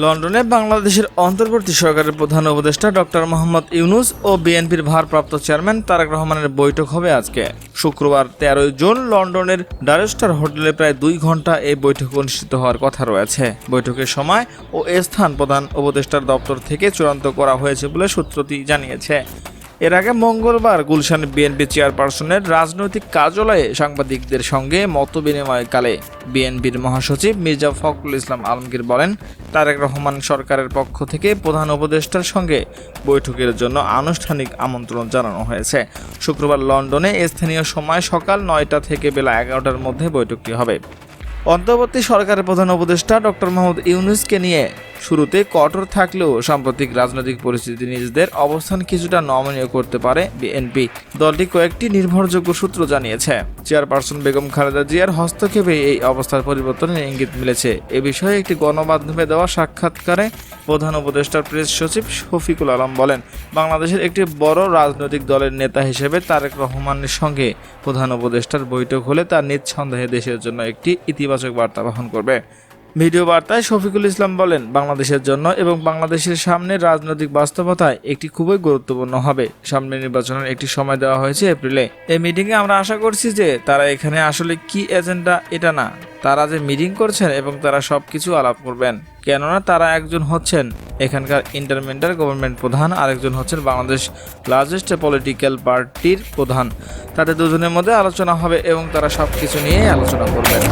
লন্ডনে বাংলাদেশের অন্তর্বর্তী সরকারের প্রধান উপদেষ্টা ডক্টর মোহাম্মদ ইউনুস ও বিএনপির ভারপ্রাপ্ত চেয়ারম্যান তারেক রহমানের বৈঠক হবে আজকে। শুক্রবার, তেরোই জুন, লন্ডনের ডারেস্টার হোটেলে প্রায় দুই ঘণ্টা এই বৈঠক অনুষ্ঠিত হওয়ার কথা রয়েছে। বৈঠকের সময় ও স্থান প্রধান উপদেষ্টার দপ্তর থেকে চূড়ান্ত করা হয়েছে বলে সূত্রটি জানিয়েছে। এর আগে মঙ্গলবার গুলশান বিএনপি চেয়ারপারসনের রাজনৈতিক কার্যালয়ে সাংবাদিকদের সঙ্গে মত বিনিময়কালে বিএনপির মহাসচিব মির্জা ফখরুল ইসলাম আলমগীর বলেন, তারেক রহমান সরকারের পক্ষ থেকে প্রধান উপদেষ্টার সঙ্গে বৈঠকের জন্য আনুষ্ঠানিক আমন্ত্রণ জানানো হয়েছে। শুক্রবার লন্ডনে স্থানীয় সময় সকাল নয়টা থেকে বেলা এগারোটার মধ্যে বৈঠকটি হবে। অন্তর্বর্তী সরকারের প্রধান উপদেষ্টা ডক্টর মোহাম্মদ ইউনুসকে নিয়ে শুরুতে কঠোর থাকলেও সাম্প্রতিক রাজনৈতিক পরিস্থিতি নিজেদের অবস্থান কিছুটা নমনীয় করতে পারে বিএনপি। দলটি কয়েকটি নির্ভরযোগ্য সূত্র জানিয়েছে। চেয়ারপারসন বেগম খালেদা জিয়ার হস্তক্ষেপে এই অবস্থার পরিবর্তনের ইঙ্গিত মিলেছে। এ বিষয়ে একটি গণমাধ্যমে দেওয়া সাক্ষাৎকারে প্রধান উপদেষ্টার প্রেস সচিব শফিকুল আলম বলেন, বাংলাদেশের একটি বড় রাজনৈতিক দলের নেতা হিসেবে তারেক রহমানের সঙ্গে প্রধান উপদেষ্টার বৈঠক হলে তা নিঃসন্দেহে দেশের জন্য একটি ইতিবাচক বার্তা বহন করবে। ভিডিও বার্তায় শফিকুল ইসলাম বলেন, বাংলাদেশের জন্য এবং বাংলাদেশের সামনে রাজনৈতিক বাস্তবতায় একটি খুবই গুরুত্বপূর্ণ হবে। সামনে নির্বাচনের একটি সময় দেওয়া হয়েছে এপ্রিলে। এই মিটিংয়ে আমরা আশা করছি যে তারা এখানে আসলে কি এজেন্ডা এটা না, তারা যে মিটিং করছেন এবং তারা সব কিছু আলাপ করবেন। কেননা তারা একজন হচ্ছেন এখানকার ইন্টারমেন্টাল গভর্নমেন্ট প্রধান, আরেকজন হচ্ছেন বাংলাদেশ লার্জেস্ট পলিটিক্যাল পার্টির প্রধান। তাদের দুজনের মধ্যে আলোচনা হবে এবং তারা সব কিছু নিয়েই আলোচনা করবেন।